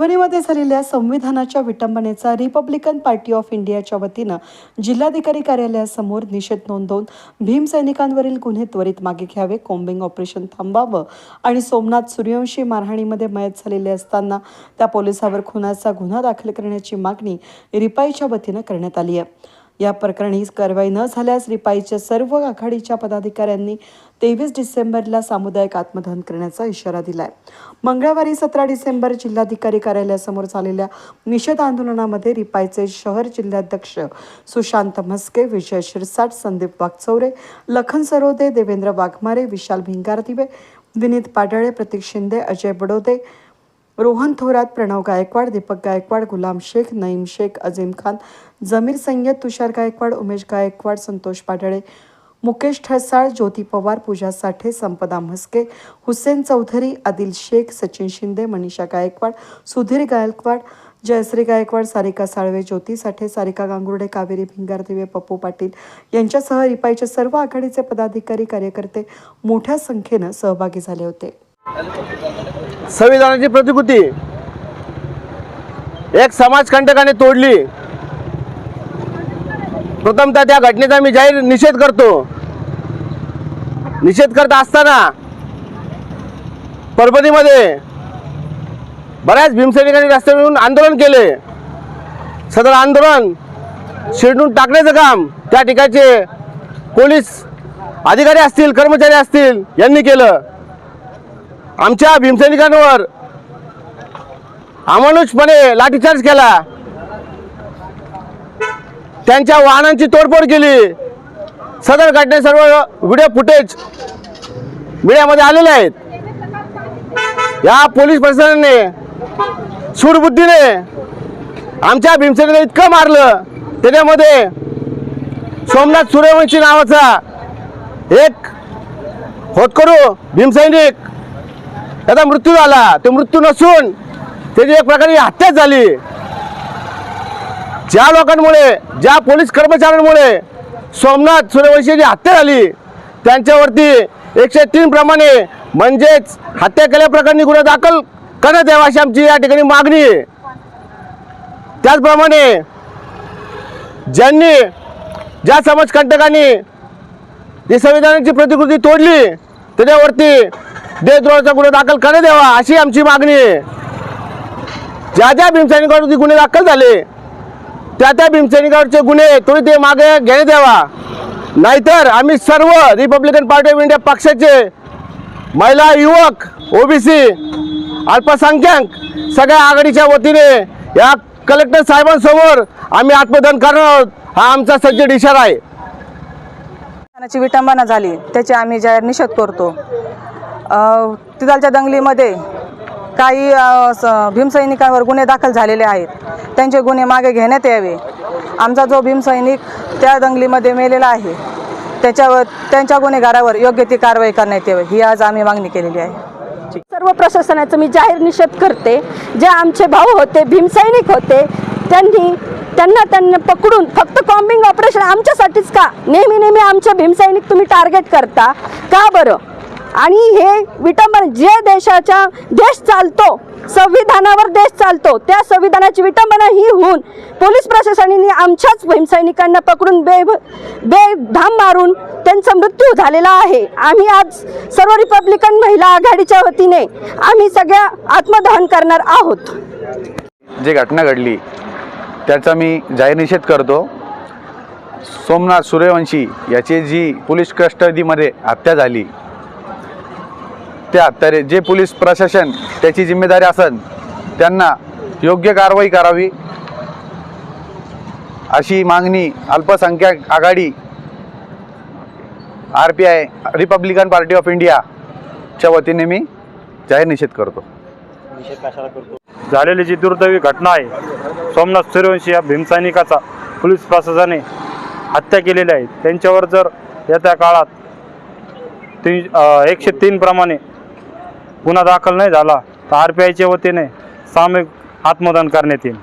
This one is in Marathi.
परभणीमध्ये झालेल्या संविधानाच्या विटंबनेचा रिपब्लिकन पार्टी ऑफ इंडियाच्या वतीनं जिल्हाधिकारी कार्यालयासमोर निषेध नोंदवून भीमसैनिकांवरील गुन्हे त्वरित मागे घ्यावे कोम्बिंग ऑपरेशन थांबावं आणि सोमनाथ सूर्यवंशी मारहाणीमध्ये मयत झालेले असताना त्या पोलिसावर खुनाचा गुन्हा दाखल करण्याची मागणी रिपाईच्या वतीनं करण्यात आली आहे. या प्रकरणी कारवाई न झाल्यास रिपाईच्या सर्व आघाडीच्या पदाधिकाऱ्यांनी तेवीस डिसेंबरला सामुदायिक आत्मदहन करण्याचा इशारा दिलाय. मंगळवारी सतरा डिसेंबर जिल्हाधिकारी कार्यालयासमोर झालेल्या निषेध आंदोलनामध्ये रिपाईचे शहर जिल्हाध्यक्ष सुशांत म्हस्के विजय शिरसाट संदीप वाघचौरे लखन सरोदे देवेंद्र वाघमारे विशाल भिंगारदिवे विनीत पाडळे प्रतीक शिंदे अजय बडोदे रोहन थोरात प्रणव गायकवाड दीपक गायकवाड गुलाम शेख नईम शेख अजीम खान जमीर सय्यद तुषार गायकवाड उमेश गायकवाड संतोष पाडळे मुकेश ठसाळ ज्योती पवार पूजा साठे संपदा म्हस्के हुसेन चौधरी आदिल शेख सचिन शिंदे मनीषा गायकवाड सुधीर गायकवाड जयश्री गायकवाड सारिका साळवे ज्योती साठे सारिका गांगुर्डे कावेरी भिंगार दिवे पप्पू पाटील यांच्यासह रिपाईचे सर्व आघाडीचे पदाधिकारी कार्यकर्ते मोठ्या संख्येनं सहभागी झाले होते. संविधानाची प्रतिकृती. एक समाजकंटकाने तोडली. प्रथमतः त्या घटनेचा मी जाहीर निषेध करतो. निषेध करत असताना परभणीमध्ये बऱ्याच भीमसैनिकांनी रस्त्यावर येऊन आंदोलन केले. सदर आंदोलन शिरडून टाकण्याचं काम त्या ठिकाणचे पोलीस अधिकारी असतील कर्मचारी असतील यांनी केलं. आमच्या भीमसैनिकांवर अमानुषपणे लाठीचार्ज केला. त्यांच्या वाहनांची तोडफोड केली. सदर घटने सर्व व्हिडिओ फुटेज मीडियामध्ये आलेले आहेत. या पोलीस प्रशासनाने सूडबुद्धीने आमच्या भीमसेनेला इतकं मारलं. त्याच्यामध्ये सोमनाथ सूर्यवंशी नावाचा एक होतकरू भीमसैनिक त्याचा मृत्यू झाला. तो मृत्यू नसून त्याची एक प्रकारे हत्याच झाली. ज्या लोकांमुळे ज्या पोलीस कर्मचाऱ्यांमुळे सोमनाथ सूर्यवंशीची हत्या झाली त्यांच्यावरती एकशे तीन प्रमाणे म्हणजेच हत्या केल्याप्रकरणी गुन्हा दाखल करण्यात यावा अशी आमची या ठिकाणी मागणी आहे. त्याचप्रमाणे ज्यांनी ज्या समाजकंटकांनी जी संविधानाची प्रतिकृती तोडली त्याच्यावरती देशद्रोहाचा गुन्हा दाखल करण्यात द्यावा अशी आमची मागणी आहे. ज्या ज्या भीमसैनिकावरती गुन्हे दाखल झाले त्या त्या भीमसैनिकावरचे गुन्हे तुम्ही ते मागे घेणे द्यावा नाहीतर आम्ही सर्व रिपब्लिकन पार्टी ऑफ इंडिया पक्षाचे महिला युवक ओबीसी अल्पसंख्याक सगळ्या आघाडीच्या वतीने या कलेक्टर साहेबांसमोर आम्ही आत्मदान करणार आहोत. हा आमचा सज्जड इशारा आहे. विटंबना झाली त्याचे आम्ही जाहीर निषेध करतो. तिथालच्या दंगलीमध्ये काही भीमसैनिकांवर गुन्हे दाखल झालेले आहेत. त्यांचे गुन्हे मागे घेण्यात यावे. आमचा जो भीमसैनिक त्या दंगलीमध्ये मेलेला आहे त्याच्यावर त्यांच्या गुन्हेगारावर योग्य ती कारवाई करण्यात यावी ही आज आम्ही मागणी केलेली आहे. सर्व प्रशासनाचा मी जाहीर निषेध करते. जे आमचे भाऊ होते भीमसैनिक होते त्यांनी त्यांना त्यांना पकडून फक्त कॉम्बिंग ऑपरेशन आमच्यासाठीच का? नेहमी नेहमी आमचे भीमसैनिक तुम्ही टार्गेट करता. का बरं? आणि हे विटंबन जे देशाच्या देश चालतो संविधानावर देश चालतो त्या संविधानाची विटंबना ही होऊन पोलीस प्रशासनाने आमच्याच भीमसैनिकांना पकडून बे बेधाम मारून त्यांचा मृत्यू झालेला आहे. आम्ही आज सर्व रिपब्लिकन महिला आघाडीच्या वतीने आम्ही सगळ्या आत्मदहन करणार आहोत. जी घटना घडली त्याचा मी जाहीर निषेध करतो. सोमनाथ सूर्यवंशी याची जी पोलीस कस्टडीमध्ये हत्या झाली त्या हत्यारे जे पोलीस प्रशासन त्याची जिम्मेदारी असन त्यांना योग्य कारवाई करावी. अशी मागणी अल्पसंख्याक आघाडी R P I Republican Party of इंडियाच्या वतीने मी जाहीर निषेध करतो. झालेली जी दुर्दैवी घटना आहे सोमनाथ सूर्यवंशी या भीमसैनिकाचा पोलीस प्रशासनाने हत्या केलेली आहे. त्यांच्यावर जर येत्या काळात तीन एकशे तीन प्रमाणे गुन्हा दाखल नाही झाला तर आर पी आयच्या वतीने सामूहिक आत्मदान करण्यात येईल.